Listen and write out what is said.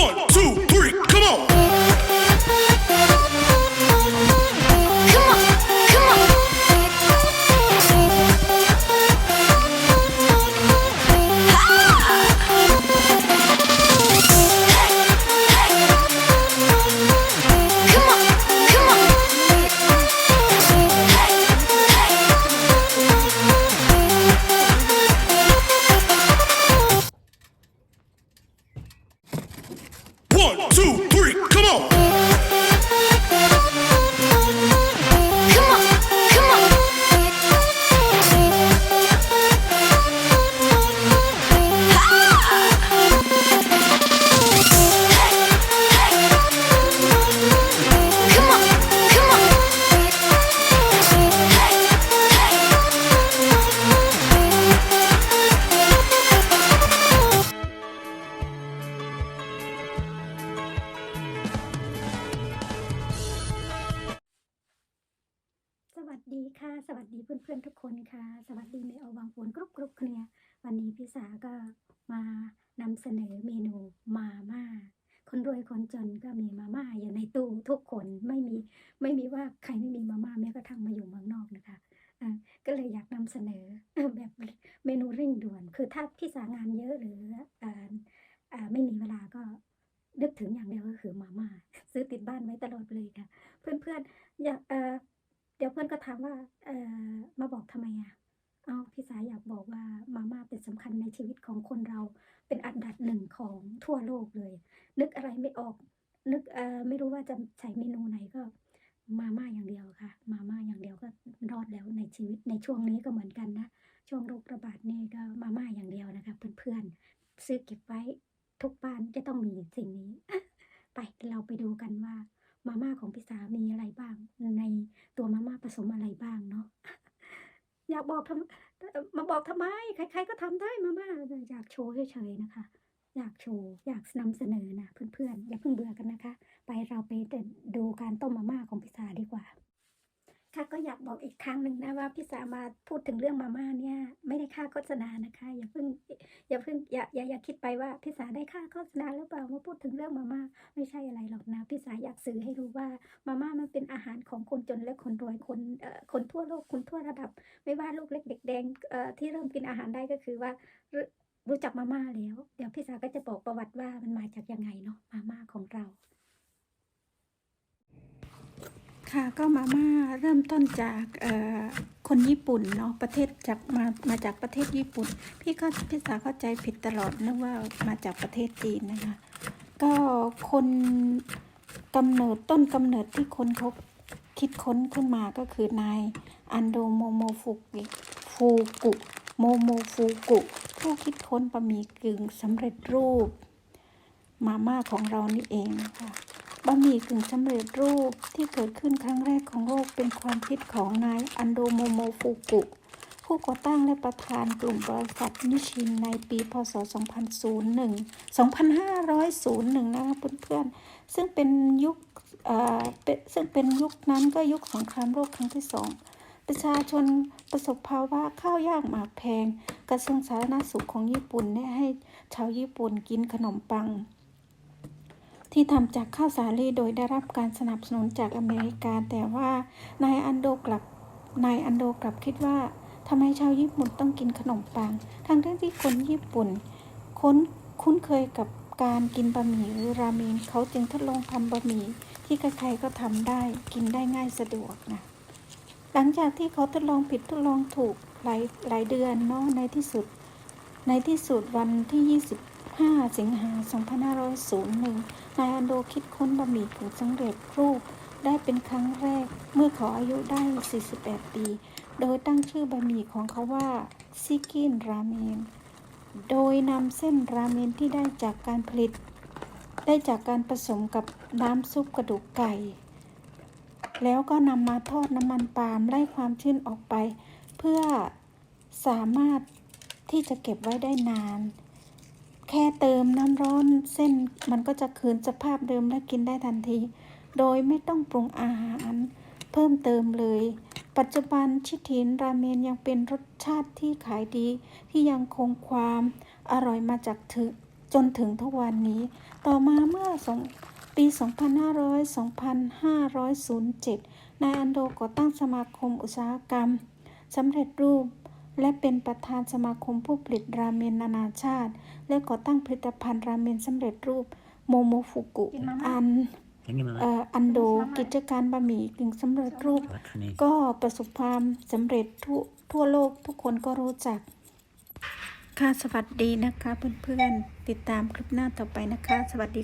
One, two, One, two, ดีค่ะ สวัสดีเพื่อนๆทุกคนค่ะ สวัสดีในอวังฝนกรุบกรุบเคลียวันนี้พี่สาก็มานำเสนอเมนูมาม่า คนรวยคนจนก็มีมาม่าอยู่ในตู้ทุกคนไม่มีไม่มีว่าใครไม่มีมาม่าแม้กระทั่งมาอยู่เมืองนอกนะคะก็เลยอยากนำเสนอแบบเมนูเร่งด่วน คือถ้าพี่สางานเยอะหรืออไม่มีเวลาก็นึกถึงอย่างเดียวก็คือมาม่าซื้อติดบ้านไว้ตลอดเลยค่ะ เพื่อนๆอยาก เดี๋ยวเพื่อนก็ถามว่าเออมาบอกทำไมอะเอาพี่สายอยากบอกว่ามาม่าเป็นสำคัญในชีวิตของคนเราเป็นอันดับหนึ่งของทั่วโลกเลย นึกอะไรไม่ออก นึกเออไม่รู้ว่าจะใช้เมนูไหนก็มาม่าอย่างเดียวค่ะ มาม่าอย่างเดียวก็รอดแล้วในชีวิตในช่วงนี้ก็เหมือนกันนะ ช่วงโรคระบาดนี่ก็มาม่าอย่างเดียวนะคะ เพื่อนๆซื้อเก็บไว้ทุกบ้านจะต้องมีสิ่งนี้ ไปเราไปดูกันว่า มาม่าของพี่สามีอะไรบ้าง ในตัวมาม่าผสมอะไรบ้างเนาะอยากบอกทำมาบอกทำไม ใคร ๆ ก็ทำได้มาม่าอยากโชว์เฉยๆนะคะ อยากโชว์ อยากนำเสนอนะเพื่อนๆอย่าเพิ่งเบื่อกันนะคะ ไปเราไปดูการต้มมาม่าของพี่สาดีกว่าค่ะก็อยากบอกอีกครั้งหนึ่งนะว่าพี่สามาพูดถึงเรื่องมาม่าเนี่ย ค่าโฆษณานะคะ อย่าเพิ่งอย่าเพิ่งอย่าอย่าอย่าคิดไปว่าพี่สาได้ค่าโฆษณาหรือเปล่ามาพูดถึงเรื่องมาม่าไม่ใช่อะไรหรอกนะพี่สาอยากสื่อให้รู้ว่ามาม่ามันเป็นอาหารของคนจนและคนรวยคนเอ่อคนทั่วโลกคนทั่วระดับ ไม่ว่าลูกเล็กเด็กแดงเอ่อที่เริ่มกินอาหารได้ก็คือว่ารู้จักมาม่าแล้ว เดี๋ยวพี่สาก็จะบอกประวัติว่ามันมาจากยังไงเนาะมาม่าของเรา ค่ะก็มาม่าเริ่มต้นจากเอ่อ คนญี่ปุ่นเนาะประเทศจากมามาจากประเทศญี่ปุ่น พี่ก็พี่สาเข้าใจผิดตลอดนึกว่ามาจากประเทศจีนนะคะ ก็คนกำเนิดต้นกำเนิดที่คนเขาคิดค้นขึ้นมาก็คือนายอันโดโมโมฟุกิฟูกุโมโมฟูกุผู้คิดค้นบะหมี่กึ่งสำเร็จรูป มาม่าของเรานี่เองค่ะ บะหมี่กึ่งสำเร็จรูปที่เกิดขึ้นครั้งแรกของโลกเป็นความคิดของนายอันโดโมโมฟุกุ ผู้ก่อตั้งและประธานกลุ่มบริษัทนิชินในปีพศ 2001 2501 นะคะเพื่อนๆ ซึ่งเป็นยุคซึ่งเป็นยุคนั้นก็ยุคสงครามโลกครั้งที่สองประชาชนประสบภาวะข้าวยากหมากแพง กระทรวงสาธารณสุขของญี่ปุ่นได้ให้ชาวญี่ปุ่นกินขนมปัง ที่ทำจากข้าวสาลีโดยได้รับการสนับสนุนจากอเมริกา แต่ว่านายอันโดกลับนายอันโดกลับคิดว่าทำไมชาวญี่ปุ่นต้องกินขนมปัง ทั้งทั้งที่คนญี่ปุ่นคุ้นคุ้นเคยกับการกินบะหมี่หรือราเมนเขาจึงทดลองทำบะหมี่ที่ใครๆก็ทำได้กินได้ง่ายสะดวกนะหลังจากที่เขาทดลองผิดทดลองถูกหลายหลายเดือนเนาะในที่สุด ในที่สุดวันที่ 5 สิงหา 2501 นายอันโดคิดค้นบะหมี่กึ่งสำเร็จรูป ได้เป็นครั้งแรกเมื่อเขาอายุได้ 48 ปี โดยตั้งชื่อบะหมี่ของเขาว่าซิกินราเมน โดยนำเส้นราเมนที่ได้จากการผลิต ได้จากการผสมกับน้ำซุปกระดูกไก่ แล้วก็นำมาทอดน้ำมันปาล์มไล่ความชื้นออกไป เพื่อสามารถที่จะเก็บไว้ได้นาน แค่เติมน้ำร้อนเส้นมันก็จะคืนสภาพเดิมและกินได้ทันที โดยไม่ต้องปรุงอาหาร เพิ่มเติมเลย ปัจจุบันชิทินราเมนยังเป็นรสชาติที่ขายดี ที่ยังคงความอร่อยมาจากถึงจนถึงทุกวันนี้ ต่อมาเมื่อสองปี 2500 2507 นายอันโดก่อตั้งสมาคมอุตสาหกรรมสำเร็จรูป และเป็นประธานสมาคมผู้ผลิตราเมนนานาชาติ และก่อตั้งผลิตภัณฑ์ราเมนสำเร็จรูปโมโมฟุกุอัน Ini mama. เอ่ออันโดกิจการบะหมี่กึ่งสำเร็จรูป Makan ni. ก็ประสบความสำเร็จทั่วทั่วโลกทุกคนก็รู้จัก ค่ะสวัสดีนะคะเพื่อนๆ ติดตามคลิปหน้าต่อไปนะคะ สวัสดี